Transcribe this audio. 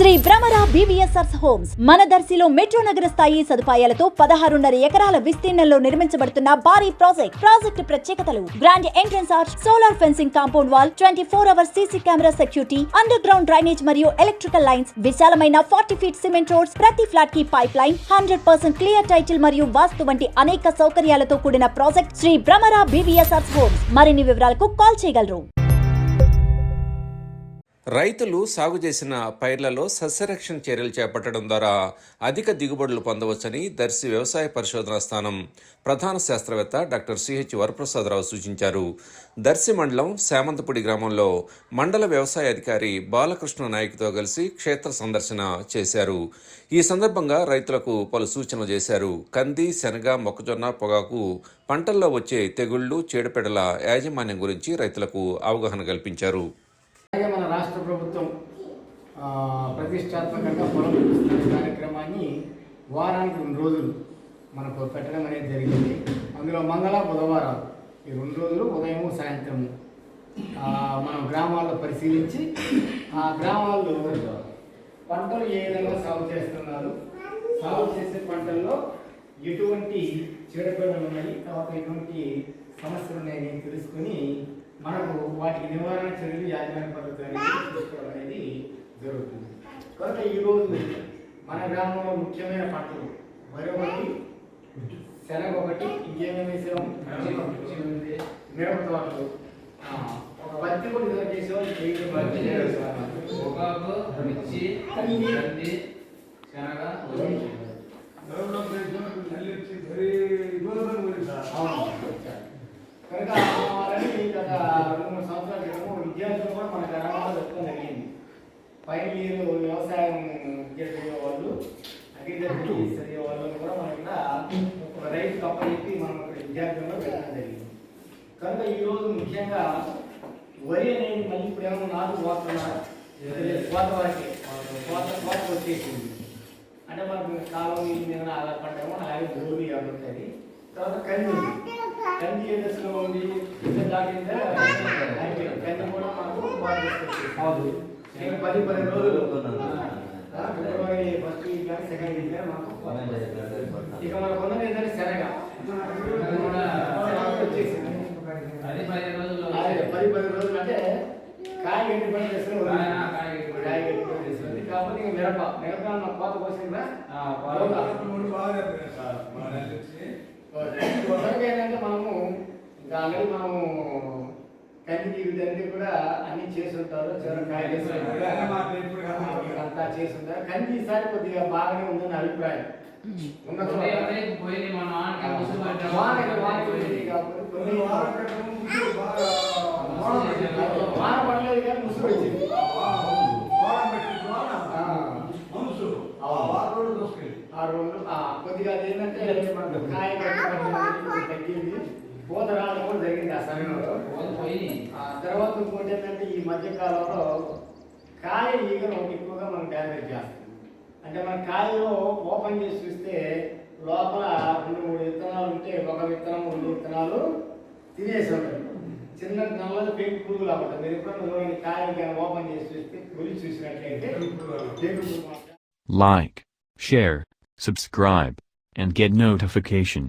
Shri Bhramara BVSR homes మన దర్శిలో metro నగర స్థాయి సదుపాయాలతో పదహారున్నర ఎకరాల విస్తీర్ణంలో నిర్మించబడుతున్న భారీ ప్రాజెక్ట్ ప్రాజెక్టు ప్రత్యేకతలు. Grand entrance arch solar fencing compound wall twenty four hour CC camera security underground drainage మరియు ఎలక్ట్రికల్ లైన్స్ విశాలమైన ఫార్టీ ఫీట్ సిమెంట్ రోడ్స్ ప్రతి ఫ్లాట్కి pipeline hundred percent clear title మరియు వాస్తు వంటి అనేక సౌకర్యాలతో కూడిన project Shri Bhramara BVSR homes మరిన్ని వివరాలకు కాల్ చేయగలరు. రైతులు సాగు చేసిన పైర్లలో సస్యరక్షణ చర్యలు చేపట్టడం ద్వారా అధిక దిగుబడులు పొందవచ్చని దర్శి వ్యవసాయ పరిశోధనా స్థానం ప్రధాన శాస్త్రవేత్త డాక్టర్ సిహెచ్ వరప్రసాదరావు సూచించారు. దర్శి మండలం శామంతపూడి గ్రామంలో మండల వ్యవసాయ అధికారి బాలకృష్ణ నాయక్తో కలిసి క్షేత్ర సందర్శన చేశారు. ఈ సందర్భంగా రైతులకు పలు సూచనలు చేశారు. కంది శనగ మొక్కజొన్న పొగాకు పంటల్లో వచ్చే తెగుళ్ళు చీడపీడల యాజమాన్యం గురించి రైతులకు అవగాహన కల్పించారు. అలాగే మన రాష్ట్ర ప్రభుత్వం ప్రతిష్టాత్మకంగా పొలం విస్తరణ కార్యక్రమాన్ని వారానికి రెండు రోజులు మనకు పెట్టడం అనేది జరిగింది. అందులో మంగళ బుధవారాలు ఈ రెండు రోజులు ఉదయం సాయంత్రము. మనం గ్రామాల్లో పరిశీలించి ఆ గ్రామాల్లో పంటలు ఏ విధంగా సాగు చేస్తున్నారు? సాగు చేసే పంటల్లో ఎటువంటి చీడపీడలు ఉన్నాయి? తర్వాత ఎటువంటి సమస్యలు ఉన్నాయని తెలుసుకొని మనకు వాటికి నివారణ చర్యలు యాజమాన్య పద్ధతులు అనేది తీసుకోవడం అనేది జరుగుతుంది. కనుక ఈరోజు మన గ్రామంలో ముఖ్యమైన పంటలు వరి ఒకటి శనగ ఒకటి ఇంకేమేమి వేసాం మిరప తోటలు. ఒక పత్తి కూడా ఇదివరకు చేసాం మిర్చి శనగ రెండు మూడు సంవత్సరాల క్రితం విద్యార్థులు కూడా మన గ్రామంలో పెట్టడం జరిగింది. ఫైనల్ ఇయర్ వ్యవసాయం విద్య చదివే వాళ్ళు అగ్రికల్చర్ చదివే వాళ్ళు కూడా మన ఇక్కడ ఒక రైతు తప్ప చెప్పి మనం ఇక్కడ విద్యార్థుల్లో పెట్టడం జరిగింది. కనుక ఈరోజు ముఖ్యంగా వరి అనేది మళ్ళీ ఇప్పుడు ఏమో నాటు పోతున్నారు కోత వరకే కోత కోత వచ్చేసింది. అంటే మనకు కాలం మీద ఆధారపడ్డాము అలాగే భూమి ఉంటుంది తర్వాత కంది కంది ఇంత దాటిందా? అయిపోయింది. కంది కూడా బాగా తీసుకొచ్చేసింది. ఇంకా పది పది రోజులు ఫిబ్రవరి ఫస్ట్ వీక్ కానీ సెకండ్ వీక్ కానీ మనకు ఇక మనకు ఉన్నది ఏంటంటే శనగ. వచ్చేసింది పది రోజుల్లో అదే పది పది రోజులు అంటే కాయ గట్టి పని చేస్తుంది కాయ, గట్టి పని. చేస్తుంది కాకపోతే మిరప. మిరప కోత కోసిందా ఏంటంటే మనము ఇంకా ఆల్రెడీ మనము కందికి వీటన్ని కూడా అన్ని చేసి ఉంటారు. అంతా చేసి ఉంటారు కంది. ఈసారి కొద్దిగా బాగానే ఉందని అభిప్రాయం. ఉన్న కొద్దిగా ఏంటంటే కాయ తగ్గింది. పూత రావడం కూడా జరిగింది ఆ సమయంలో. పోయి- పోయింది ఆ తర్వాత ఇంకోటి ఏంటంటే ఈ మధ్య కాలంలో కాయ ఈగలు ఎక్కువగా మనం డ్యామేజ్ చేస్తుంది అంటే మన కాయలో ఓపెన్ చేసి చూస్తే లోపల రెండు మూడు విత్తనాలు ఉంటే ఒక విత్తనం రెండు విత్తనాలు తినేసి ఉంటాయి. చిన్న నల్లది పెంకు పురుగు లాగా మీరు ఎప్పుడైనా చూడండి కాయ కానీ ఓపెన్ చేసి చూస్తే గురి చూసినట్లయితే Like, share, subscribe, and get notification.